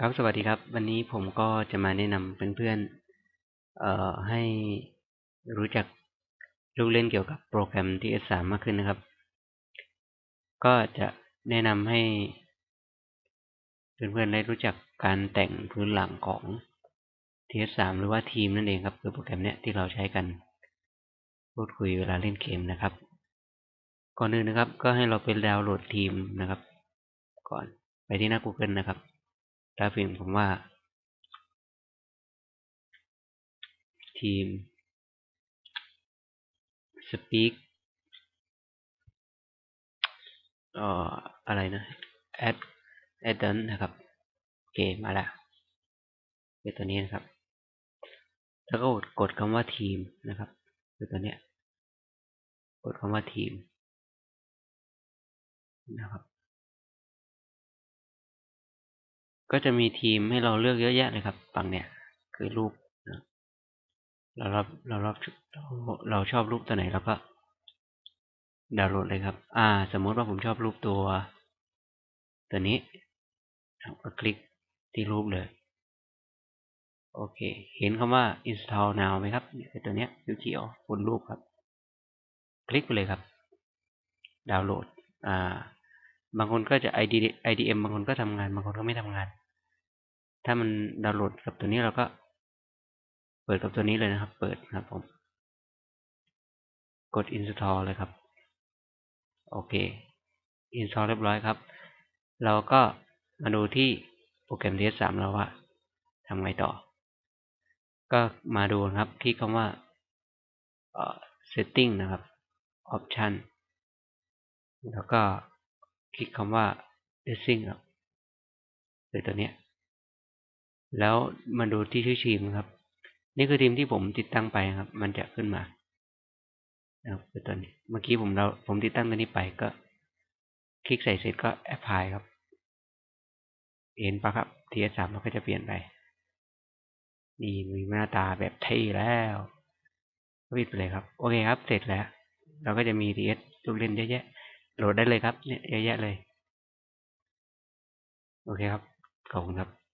ครับสวัสดีครับ วันนี้ผมก็จะมาแนะนำเพื่อนๆเอ่อให้รู้จักลูกเล่นเกี่ยวกับโปรแกรม TS3 มากขึ้นนะครับ ก็จะแนะนำให้เพื่อนๆได้รู้จักการแต่งพื้นหลังของ TS3 หรือว่าทีมนั่นเองครับคือโปรแกรมเนี้ยที่เราใช้กัน พูดคุยเวลาเล่นเกมนะครับ ก่อนอื่นนะครับ ก็ให้เราไปดาวน์โหลดทีมนะครับ ก่อนไปที่หน้า Google นะครับ ถ้าพิมพ์ผมว่า ทีม speak เอ่ออะไรนะ add add นะครับ โอเค มาแล้วเป็นตัวนี้นะครับ แล้วก็กดคำว่าทีมนะครับคือตัวเนี้ย กดคำว่าทีมนะครับ ก็จะมีทีมให้เราเลือกเยอะแยะเลยครับฝั่งเนี้ยคือรูปนะเราเราเราเราเราชอบรูปตัวไหนเราก็ดาวน์โหลดเลยครับ อ่า สมมติว่าผมชอบรูปตัว ตัวนี้ก็คลิกที่รูปเลย โอเค เห็นคำว่า install now ไหมครับนี่คือตัวเนี้ยเขียวๆบนรูปครับ คลิกไปเลยครับ ดาวน์โหลด อ่า บางคนก็จะ ID IDM บางคนก็ทำงาน บางคนก็ไม่ทำงาน ถ้ามันดาวน์โหลดกับตัวนี้เราก็ เปิดกับตัวนี้เลยนะครับ เปิดครับผม กด install เลยครับ โอเค install เรียบร้อยครับ เราก็มาดูที่โปรแกรม TS3 เราว่าทำไงต่อ ก็มาดูครับคลิกคำว่า setting นะครับ option แล้วก็ คลิกคำว่า dressing ครับคือตัวเนี้ย แล้วมาดูที่ชื่อทีมครับ นี่คือทีมที่ผมติดตั้งไปครับ มันจะขึ้นมานะครับคือตัวนี้ เมื่อกี้ผมเราผมติดตั้งตัวนี้ไปก็ คลิกใส่เสร็จก็ apply ครับ เห็นปะครับ TS3 มันก็จะเปลี่ยนไป นี่มีหน้าตาแบบเท่แล้วปิดไปเลยครับ โอเคครับ เสร็จแล้ว เราก็จะมี TS ลูกเล่นเยอะแยะ โหลดได้เลยครับ เนี่ยเยอะแยะเลย โอเคครับ ขอบคุณครับ